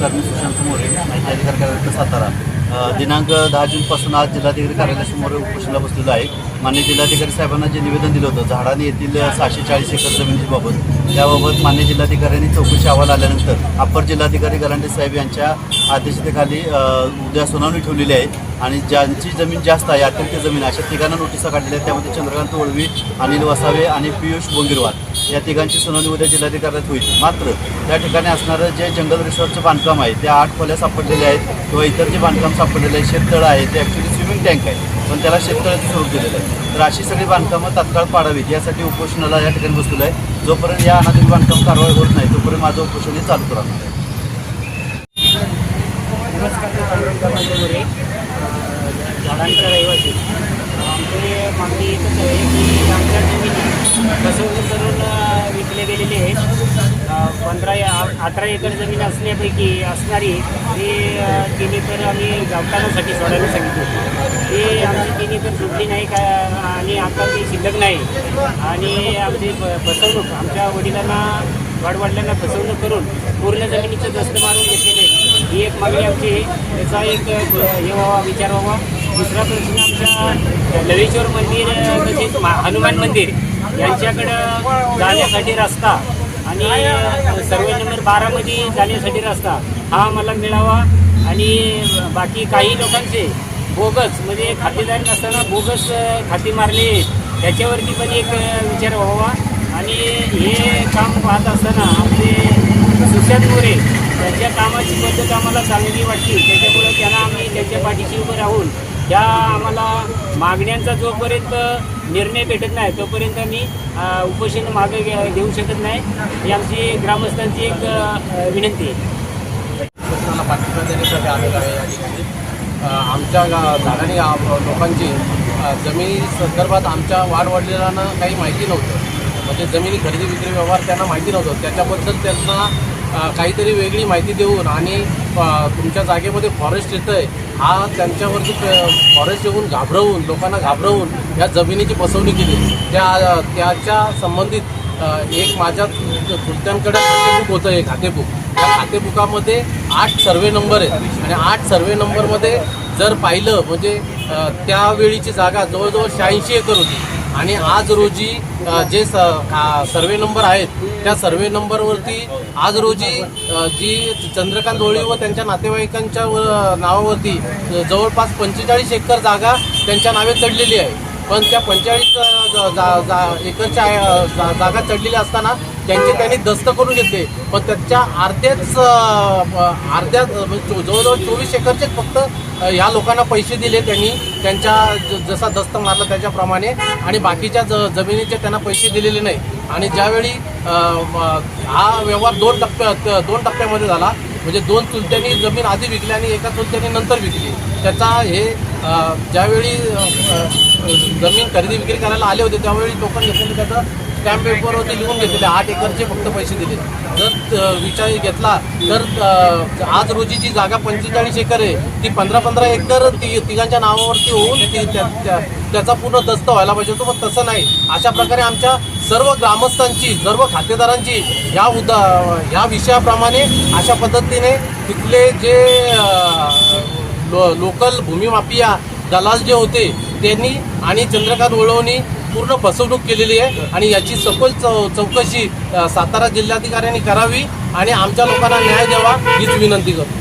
जिल्हाधिकारी कार्यालय सातारा. दिनांक दहा जूनपासून आज जिल्हाधिकारी कार्यालयासमोर उपोषणाला बसलेलो आहे. मान्य जिल्हाधिकारी साहेबांना जे निवेदन दिलं होतं झाडाने येथील सहाशे चाळीस एकर जमिनीबाबत त्याबाबत मान्य जिल्हाधिकाऱ्यांनी चौकशी अहवाल आल्यानंतर अप्पर जिल्हाधिकारी गलांडे साहेब यांच्या अध्यक्षतेखाली उद्या सुनावणी ठेवलेली आहे. आणि ज्यांची जमीन जास्त आहे अत्यंत जमीन अशा तिघांना नोटिसा काढलेल्या आहेत. त्यामध्ये चंद्रकांत वळवी अनिल वसावे आणि पियुष बोंगिरवाल. या तिघांची सुनावणी उद्या जिल्हाधिकाऱ्यात होईल. मात्र त्या ठिकाणी असणारं जे जंगल रिसॉर्टचं बांधकाम आहे त्या आठ खोल्या सापडलेल्या आहेत किंवा इतर जे बांधकाम सापडलेलं आहे शेततळं आहे ते ॲक्च्युली स्विमिंग टँक आहे. पण त्याला शेततळ्याचं स्वरूप दिलेलं आहे. तर अशी सगळी बांधकामं तात्काळ पाडावीत यासाठी उपोषणाला या ठिकाणी बसलेलं आहे. जोपर्यंत या अनाधिक बांधकाम कारवाई होत नाही तोपर्यंत माझं उपोषण हे चालू राहणार झाडांचा रहिवासी आमची मागणी एकच आहे की आमच्या जमिनी फसवणूक करून विकले गेलेले आहेत पंधरा अठरा एकर जमीन असण्यापैकी असणारी ती तीन एकर आम्ही गावठाणासाठी सोडायला सांगितली ते आमची तीन एकर सुटली नाही का आणि आता ती शिल्लक नाही आणि आमची फसवणूक आमच्या वडिलांना वाडवडिलांना फसवणूक करून पूर्ण जमिनीचं दस्त मारून घेतलेलं आहे. ही एक मागणी आमची त्याचा एक हे व्हावा विचार व्हावा. दुसरा प्रश्न आमच्या ललिश्वर मंदिर तसेच हनुमान मंदिर यांच्याकडं जाण्यासाठी रस्ता आणि सर्वे नंबर बारामध्ये जाण्यासाठी रस्ता हा मला मिळावा. आणि बाकी काही लोकांचे बोगस म्हणजे खातेदार नसताना बोगस खाती खाते मारले त्याच्यावरती पण एक विचार व्हावा. आणि हे काम पाहत असताना आमचे सुशांत मोरे त्यांच्या कामाची पद्धत आम्हाला चांगली वाटली त्याच्यामुळे त्यांना आम्ही त्यांच्या पाठीशी उभं राहून त्या आम्हाला मागण्यांचा जोपर्यंत निर्णय भेटत नाही तोपर्यंत आम्ही उपोषण मागे घे- घेऊ शकत नाही. ही आमची ग्रामस्थांची एक विनंती आहे. पाठिंबा देण्यासाठी आलेलो आहे. या ठिकाणी आमच्या गा- झाडांनी लोकांची जमिनी संदर्भात आमच्या वाडवडिलांना काही माहिती नव्हतं. म्हणजे जमिनी खरेदी विक्री व्यवहार त्यांना माहिती नव्हतं. त्याच्याबद्दल त्यांना काहीतरी वेगळी माहिती देऊन आणि तुमच्या जागेमध्ये फॉरेस्ट येतं आहे हा त्यांच्यावरती फॉरेस्ट येऊन घाबरवून लोकांना घाबरवून या जमिनीची फसवणूक केली. त्या त्याच्या संबंधित एक माझ्या कृत्यांकडे खातेबुक होतं हे खातेबुक. त्या खातेबुकामध्ये आठ सर्वे नंबर आहेत. आणि आठ सर्वे नंबरमध्ये जर पाहिलं म्हणजे त्यावेळीची जागा जवळजवळ शहाऐंशी एकर होती. आणि आज रोजी जे स सर्वे नंबर आहेत त्या सर्वे नंबरवरती आज रोजी जी चंद्रकांत होळी व त्यांच्या नातेवाईकांच्या व- नावावरती जवळपास पंचेचाळीस एकर जागा त्यांच्या नावे चढलेली आहे. पण त्या पंचेचाळीस जा, जा, जा, एकरच्या जा, जागा चढलेल्या असताना त्यांचे त्यांनी दस्त करून घेतले. पण त्याच्या अर्ध्याच अर्ध्या म्हणजे जवळजवळ चोवीस एकरचे फक्त ह्या लोकांना पैसे दिले त्यांनी. त्यांच्या ज- जसा दस्त मारला त्याच्याप्रमाणे. आणि बाकीच्या ज जमिनीचे त्यांना पैसे दिलेले नाही. आणि ज्यावेळी हा व्यवहार दोन टप्प्यात दोन टप्प्यामध्ये झाला. म्हणजे दोन चुलत्यांनी जमीन आधी विकली आणि एका चुलत्यांनी नंतर विकली. त्याचा हे ज्यावेळी जमीन खरेदी विक्री करायला आले होते त्यावेळी टोकन घेतलेले त्याचं स्टॅम्प पेपरवरती लिहून घेतलेले आठ एकरचे फक्त पैसे दिले. जर विचार घेतला तर आज रोजी जी जागा पंचेचाळीस एकर आहे. ती पंधरा पंधरा एकर ती तिघांच्या नावावरती होऊन ती त्या- त्या- त्याचा पूर्ण दस्त व्हायला पाहिजे होतो पण तसं नाही. अशा प्रकारे आमच्या सर्व ग्रामस्थांची सर्व खातेदारांची ह्या उदा ह्या विषयाप्रमाणे अशा पद्धतीने तिथले जे लो लोकल भूमिमाफिया दलाल जे होते त्यांनी आणि चंद्रकांत वळवणी पूर्ण फसवणूक केलेली आहे आणि याची सखोल चौ चौकशी सातारा जिल्हाधिकाऱ्यांनी करावी आणि आमच्या लोकांना न्याय द्यावा हीच विनंती करतो.